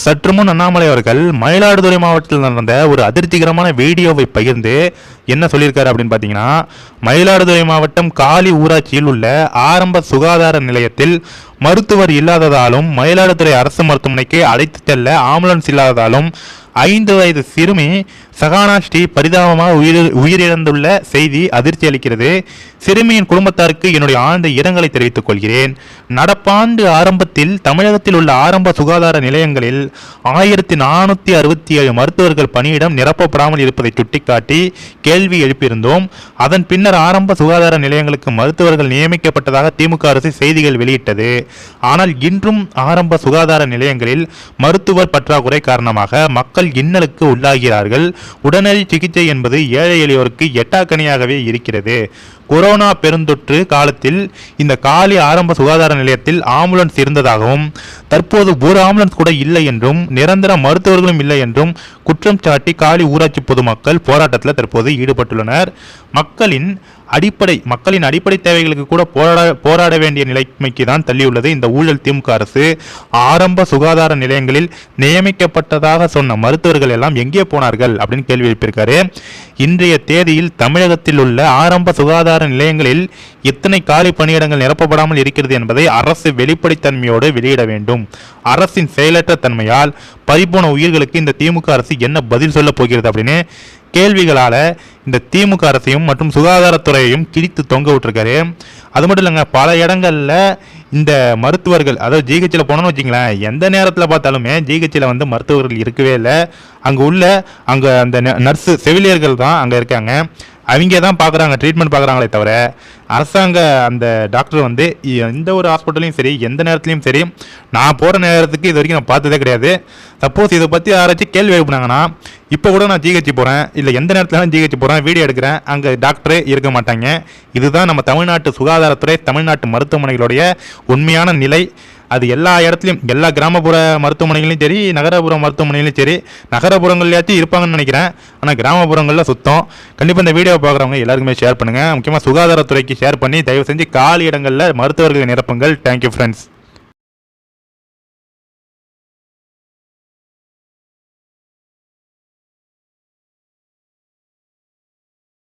சற்று முன் அண்ணாமலை அவர்கள் மயிலாடுதுறை மாவட்டத்தில் நடந்த ஒரு அதிர்ச்சிகரமான வீடியோவை பகிர்ந்து என்ன சொல்லியிருக்காரு அப்படின்னு பார்த்தீங்கன்னா மயிலாடுதுறை மாவட்டம் காலி ஊராட்சியில் உள்ள ஆரம்ப சுகாதார நிலையத்தில் மருத்துவர் இல்லாததாலும் மயிலாடுதுறை அரசு மருத்துவமனைக்கு அழைத்து செல்ல ஆம்புலன்ஸ் இல்லாததாலும் ஐந்து வயது சிறுமி சகானா ஸ்ரீ பரிதாபமாக உயிர் உயிரிழந்துள்ள செய்தி அதிர்ச்சி அளிக்கிறது. சிறுமியின் குடும்பத்தாருக்கு என்னுடைய ஆழ்ந்த இரங்கலை தெரிவித்துக் கொள்கிறேன். நடப்பாண்டு ஆரம்பத்தில் தமிழகத்தில் உள்ள ஆரம்ப சுகாதார நிலையங்களில் ஆயிரத்தி நானூற்றி அறுபத்தி ஏழு மருத்துவர்கள் பணியிடம் நிரப்பப்படாமல் இருப்பதை சுட்டிக்காட்டி கேள்வி எழுப்பியிருந்தோம். அதன் பின்னர் ஆரம்ப சுகாதார நிலையங்களுக்கு மருத்துவர்கள் நியமிக்கப்பட்டதாக திமுக அரசு செய்திகள் வெளியிட்டது. ஆனால் இன்றும் ஆரம்ப சுகாதார நிலையங்களில் மருத்துவர் பற்றாக்குறை காரணமாக மக்கள் இன்னலுக்கு உள்ளாகிறார்கள். உடனடி சிகிச்சை என்பது ஏழை எளியோருக்கு எட்டாக்கனியாகவே இருக்கிறது. கொரோனா பெருந்தொற்று காலத்தில் இந்த காலி ஆரம்ப சுகாதார நிலையத்தில் ஆம்புலன்ஸ் இருந்ததாகவும் தற்போது ஒரு ஆம்புலன்ஸ் கூட இல்லை என்றும் நிரந்தர மருத்துவர்களும் இல்லை என்றும் குற்றம் சாட்டி காலி ஊராட்சி பொதுமக்கள் போராட்டத்தில் தற்போது ஈடுபட்டுள்ளனர். மக்களின் அடிப்படை மக்களின் அடிப்படை தேவைகளுக்கு கூட போராட போராட வேண்டிய நிலைமைக்கு தான் தள்ளியுள்ளது இந்த ஊழல் திமுக அரசு. ஆரம்ப சுகாதார நிலையங்களில் நியமிக்கப்பட்டதாக சொன்ன மருத்துவர்கள் எல்லாம் எங்கே போனார்கள் அப்படின்னு கேள்வி எழுப்பியிருக்காரு. இன்றைய தேதியில் தமிழகத்தில் உள்ள ஆரம்ப சுகாதார நிலையங்களில் எத்தனை காலி பணியிடங்கள் நிரப்பப்படாமல் இருக்கிறது என்பதை அரசு வெளிப்படைத்தன்மையோடு வெளியிட வேண்டும். அரசின் செயலற்ற தன்மையால் பறிபோன உயிர்களுக்கு இந்த திமுக அரசு என்ன பதில் சொல்ல போகிறது அப்படின்னு கேள்விகளால் இந்த திமுக அரசையும் மற்றும் சுகாதாரத்துறையையும் கிழித்து தொங்க விட்டுருக்காரு. அது மட்டும் இல்லைங்க பல இடங்களில் இந்த மருத்துவர்கள் அதாவது ஜிஹெச்சில் போனோம்னு வச்சிங்களேன் எந்த நேரத்தில் பார்த்தாலுமே ஜிஹெச்சில் வந்து மருத்துவர்கள் இருக்கவே இல்லை. அங்கே உள்ள அங்கே அந்த நர்ஸு செவிலியர்கள் தான் அங்கே இருக்காங்க. அவங்க தான் பார்க்குறாங்க ட்ரீட்மெண்ட் பார்க்குறாங்களே தவிர அரசாங்க அந்த டாக்டர் வந்து எந்த ஒரு ஹாஸ்பிட்டலையும் சரி எந்த நேரத்துலையும் சரி நான் போகிற நேரத்துக்கு இது வரைக்கும் நான் பார்த்ததே கிடையாது. சப்போஸ் இதை பற்றி யாராச்சும் கேள்வி எழுப்புனாங்கன்னா இப்போ கூட நான் ஜிஹெச் போகிறேன் இல்லை எந்த நேரத்தில் ஜிஹெச் போகிறேன் வீடியோ எடுக்கிறேன் அங்கே டாக்டரே இருக்க மாட்டாங்க. இதுதான் நம்ம தமிழ்நாட்டு சுகாதாரத்துறை தமிழ்நாட்டு மருத்துவமனைகளுடைய உண்மையான நிலை. அது எல்லா இடத்துலையும் எல்லா கிராமப்புற மருத்துவமனைகளையும் சரி நகரப்புற மருத்துவமனையிலும் சரி நகரப்புறங்கள்லையாச்சும் இருப்பாங்கன்னு நினைக்கிறேன். ஆனால் கிராமப்புறங்களில் சுத்தம். கண்டிப்பாக இந்த வீடியோ பார்க்குறவங்க எல்லாருக்குமே ஷேர் பண்ணுங்கள் முக்கியமாக சுகாதாரத்துறைக்கு ஷேர் பண்ணி தயவு செஞ்சு காலி இடங்களில் மருத்துவர்களை நிரப்புங்கள். Thank you friends